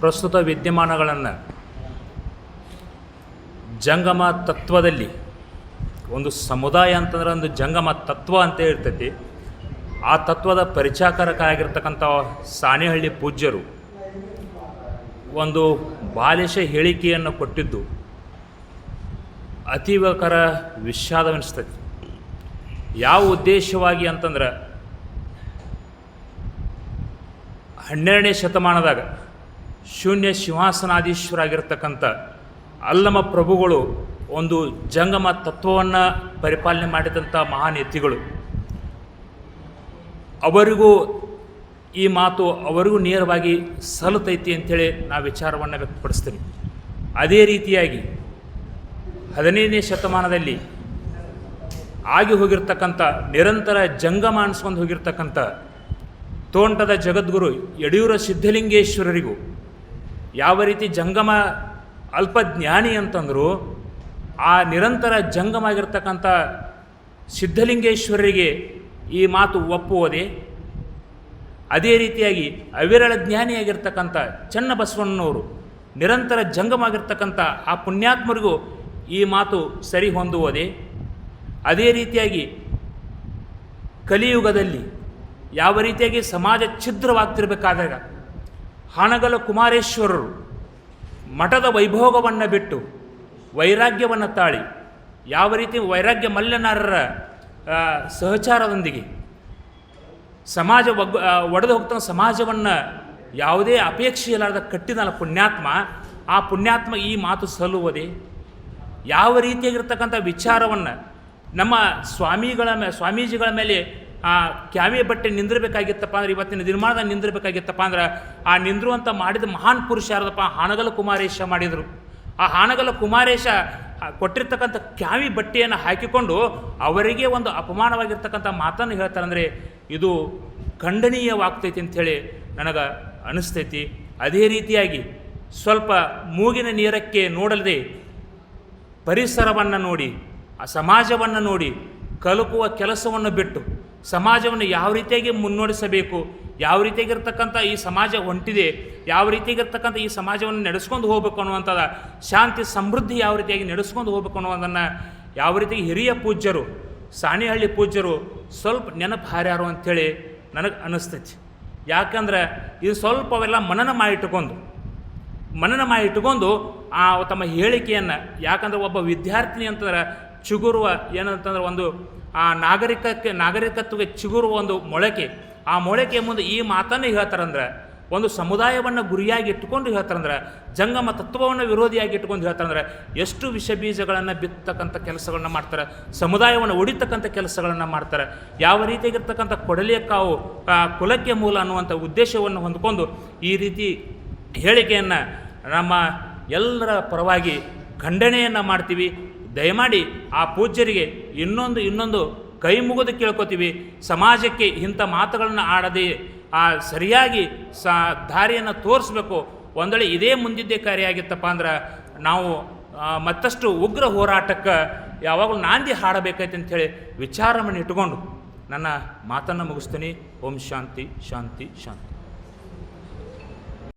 ಪ್ರಸ್ತುತ ವಿದ್ಯಮಾನಗಳನ್ನು ಜಂಗಮ ತತ್ವದಲ್ಲಿ, ಒಂದು ಸಮುದಾಯ ಅಂತಂದ್ರೆ ಒಂದು ಜಂಗಮ ತತ್ವ ಅಂತ ಇರ್ತೈತಿ. ಆ ತತ್ವದ ಪರಿಚಾರಕರಾಗಿರ್ತಕ್ಕಂಥ ಸಾಣೆಹಳ್ಳಿ ಪೂಜ್ಯರು ಒಂದು ಬಾಲಿಶ ಹೇಳಿಕೆಯನ್ನು ಕೊಟ್ಟಿದ್ದು ಅತೀವಕರ ವಿಷಾದವೆನಿಸ್ತೈತಿ. ಯಾವ ಉದ್ದೇಶವಾಗಿ ಅಂತಂದ್ರೆ ಹನ್ನೆರಡನೇ ಶತಮಾನದಾಗ ಶೂನ್ಯ ಸಿಂಹಾಸನಾಧೀಶ್ವರಾಗಿರ್ತಕ್ಕಂಥ ಅಲ್ಲಮ ಪ್ರಭುಗಳು ಒಂದು ಜಂಗಮ ತತ್ವವನ್ನು ಪರಿಪಾಲನೆ ಮಾಡಿದಂಥ ಮಹಾನ್ ಯತಿಗಳು. ಅವರಿಗೂ ಈ ಮಾತು ಅವರಿಗೂ ನೇರವಾಗಿ ಸಲ್ಲತೈತಿ ಅಂಥೇಳಿ ನಾ ವಿಚಾರವನ್ನು ವ್ಯಕ್ತಪಡಿಸ್ತೀನಿ. ಅದೇ ರೀತಿಯಾಗಿ ಹದಿನೈದನೇ ಶತಮಾನದಲ್ಲಿ ಆಗಿ ಹೋಗಿರ್ತಕ್ಕಂಥ ನಿರಂತರ ಜಂಗಮ ಅನ್ಸ್ಕೊಂಡು ಹೋಗಿರ್ತಕ್ಕಂಥ ತೋಂಟದ ಜಗದ್ಗುರು ಯಡಿಯೂರ ಸಿದ್ಧಲಿಂಗೇಶ್ವರರಿಗೂ ಯಾವ ರೀತಿ ಜಂಗಮ ಅಲ್ಪಜ್ಞಾನಿ ಅಂತಂದರು, ಆ ನಿರಂತರ ಜಂಗಮ ಆಗಿರ್ತಕ್ಕಂಥ ಸಿದ್ಧಲಿಂಗೇಶ್ವರರಿಗೆ ಈ ಮಾತು ಒಪ್ಪುವುದೇ. ಅದೇ ರೀತಿಯಾಗಿ ಅವಿರಳ ಜ್ಞಾನಿಯಾಗಿರ್ತಕ್ಕಂಥ ಚನ್ನಬಸವಣ್ಣನವರು ನಿರಂತರ ಜಂಗಮ ಆಗಿರ್ತಕ್ಕಂಥ ಆ ಪುಣ್ಯಾತ್ಮರಿಗೂ ಈ ಮಾತು ಸರಿ ಹೊಂದುವುದೇ. ಅದೇ ರೀತಿಯಾಗಿ ಕಲಿಯುಗದಲ್ಲಿ ಯಾವ ರೀತಿಯಾಗಿ ಸಮಾಜ ಛಿದ್ರವಾಗ್ತಿರ್ಬೇಕಾದಾಗ ಹಾನಗಲ ಕುಮಾರೇಶ್ವರರು ಮಠದ ವೈಭೋಗವನ್ನು ಬಿಟ್ಟು ವೈರಾಗ್ಯವನ್ನು ತಾಳಿ ಯಾವ ರೀತಿ ವೈರಾಗ್ಯ ಮಲ್ಲನಾರರ ಸಹಚಾರದೊಂದಿಗೆ ಸಮಾಜ ಒಗ್ ಒಡೆದು ಹೋಗ್ತಾನೆ ಸಮಾಜವನ್ನು ಯಾವುದೇ ಅಪೇಕ್ಷೆ ಇಲ್ಲದ ಕಟ್ಟಿದಲ್ಲ ಪುಣ್ಯಾತ್ಮ, ಆ ಪುಣ್ಯಾತ್ಮ ಈ ಮಾತು ಸಲ್ಲುವುದೇ? ಯಾವ ರೀತಿಯಾಗಿರ್ತಕ್ಕಂಥ ವಿಚಾರವನ್ನು ನಮ್ಮ ಸ್ವಾಮಿಗಳ ಮೇ, ಸ್ವಾಮೀಜಿಗಳ ಮೇಲೆ ಆ ಕ್ಯಾವಿಯ ಬಟ್ಟೆ ನಿಂದಿರಬೇಕಾಗಿತ್ತಪ್ಪ ಅಂದ್ರೆ ಇವತ್ತಿನ ದಿನಮಾನದಾಗ ನಿಂದಿರಬೇಕಾಗಿತ್ತಪ್ಪ ಅಂದ್ರೆ ಆ ನಿಂದ್ರುವಂಥ ಮಾಡಿದ ಮಹಾನ್ ಪುರುಷ ಯಾರದಪ್ಪ? ಹಾನಗಲ ಕುಮಾರೇಶ ಮಾಡಿದರು. ಆ ಹಾನಗಲ ಕುಮಾರೇಶ ಕೊಟ್ಟಿರ್ತಕ್ಕಂಥ ಕ್ಯಾವಿ ಬಟ್ಟೆಯನ್ನು ಹಾಕಿಕೊಂಡು ಅವರಿಗೆ ಒಂದು ಅಪಮಾನವಾಗಿರ್ತಕ್ಕಂಥ ಮಾತನ್ನು ಹೇಳ್ತಾರಂದರೆ ಇದು ಖಂಡನೀಯವಾಗ್ತೈತಿ ಅಂಥೇಳಿ ನನಗೆ ಅನಿಸ್ತೈತಿ. ಅದೇ ರೀತಿಯಾಗಿ ಸ್ವಲ್ಪ ಮೂಗಿನ ನೀರಕ್ಕೆ ನೋಡಲಿದೆ ಪರಿಸರವನ್ನು ನೋಡಿ ಆ ಸಮಾಜವನ್ನು ನೋಡಿ, ಕಲುಕುವ ಕೆಲಸವನ್ನು ಬಿಟ್ಟು ಸಮಾಜವನ್ನು ಯಾವ ರೀತಿಯಾಗಿ ಮುನ್ನಡೆಸಬೇಕು, ಯಾವ ರೀತಿಯಾಗಿರ್ತಕ್ಕಂಥ ಈ ಸಮಾಜ ಹೊಂಟಿದೆ, ಯಾವ ರೀತಿಯಾಗಿರ್ತಕ್ಕಂಥ ಈ ಸಮಾಜವನ್ನು ನಡೆಸ್ಕೊಂಡು ಹೋಗ್ಬೇಕು ಅನ್ನುವಂಥದ್ದು ಶಾಂತಿ, ಸಮೃದ್ಧಿ ಯಾವ ರೀತಿಯಾಗಿ ನಡೆಸ್ಕೊಂಡು ಹೋಗ್ಬೇಕು ಅನ್ನೋದನ್ನು ಯಾವ ರೀತಿಯಾಗಿ ಹಿರಿಯ ಪೂಜ್ಯರು, ಸಾಣಿಹಳ್ಳಿ ಪೂಜ್ಯರು ಸ್ವಲ್ಪ ನೆನಪು ಹಾರ್ಯಾರು ಅಂಥೇಳಿ ನನಗೆ ಅನ್ನಿಸ್ತೈತಿ ಯಾಕಂದ್ರೆ ಇದು ಸ್ವಲ್ಪ ಅವೆಲ್ಲ ಮನನ ಮಾಡಿಟ್ಟುಕೊಂಡು ಮನನ ಮಾಡಿ ಇಟ್ಕೊಂಡು ಆ ತಮ್ಮ ಹೇಳಿಕೆಯನ್ನು, ಯಾಕಂದ್ರೆ ಒಬ್ಬ ವಿದ್ಯಾರ್ಥಿನಿ ಅಂತಂದ್ರೆ ಚಿಗುರುವ ಏನಂತಂದ್ರೆ ಒಂದು ಆ ನಾಗರಿಕಕ್ಕೆ, ನಾಗರಿಕತ್ವಕ್ಕೆ ಚಿಗುರುವ ಒಂದು ಮೊಳಕೆ. ಆ ಮೊಳಕೆ ಮುಂದೆ ಈ ಮಾತನ್ನು ಹೇಳ್ತಾರಂದ್ರೆ, ಒಂದು ಸಮುದಾಯವನ್ನು ಗುರಿಯಾಗಿ ಇಟ್ಕೊಂಡು ಹೇಳ್ತಾರಂದ್ರೆ, ಜಂಗಮ ತತ್ವವನ್ನು ವಿರೋಧಿಯಾಗಿ ಇಟ್ಕೊಂಡು ಹೇಳ್ತಾರಂದ್ರೆ, ಎಷ್ಟು ವಿಷ ಬೀಜಗಳನ್ನು ಬಿತ್ತಕ್ಕಂಥ ಕೆಲಸಗಳನ್ನ ಮಾಡ್ತಾರೆ, ಸಮುದಾಯವನ್ನು ಒಡಿತಕ್ಕಂಥ ಕೆಲಸಗಳನ್ನು ಮಾಡ್ತಾರೆ, ಯಾವ ರೀತಿಯಾಗಿರ್ತಕ್ಕಂಥ ಕೊಡಲಿಯ ಕಾವು ಕುಲಕ್ಕೆ ಮೂಲ ಅನ್ನುವಂಥ ಉದ್ದೇಶವನ್ನು ಹೊಂದ್ಕೊಂಡು ಈ ರೀತಿ ಹೇಳಿಕೆಯನ್ನು ನಮ್ಮ ಎಲ್ಲರ ಪರವಾಗಿ ಖಂಡನೆಯನ್ನು ಮಾಡ್ತೀವಿ. ದಯಮಾಡಿ ಆ ಪೂಜ್ಯರಿಗೆ ಇನ್ನೊಂದು ಇನ್ನೊಂದು ಕೈ ಮುಗಿದು ಕೇಳ್ಕೊತೀವಿ. ಸಮಾಜಕ್ಕೆ ಇಂಥ ಮಾತುಗಳನ್ನು ಆಡದೆ, ಆ ಸರಿಯಾಗಿ ಸ, ದಾರಿಯನ್ನು ತೋರಿಸ್ಬೇಕು. ಒಂದೊಳ್ಳೆ ಇದೇ ಮುಂದಿದ್ದೇ ಕಾರ್ಯಾಗಿತ್ತಪ್ಪ ಅಂದ್ರೆ ನಾವು ಮತ್ತಷ್ಟು ಉಗ್ರ ಹೋರಾಟಕ್ಕೆ ಯಾವಾಗಲೂ ನಾಂದಿ ಹಾಡಬೇಕೈತೆ ಅಂಥೇಳಿ ವಿಚಾರವನ್ನು ಇಟ್ಕೊಂಡು ನನ್ನ ಮಾತನ್ನು ಮುಗಿಸ್ತೀನಿ. ಓಂ ಶಾಂತಿ ಶಾಂತಿ ಶಾಂತಿ.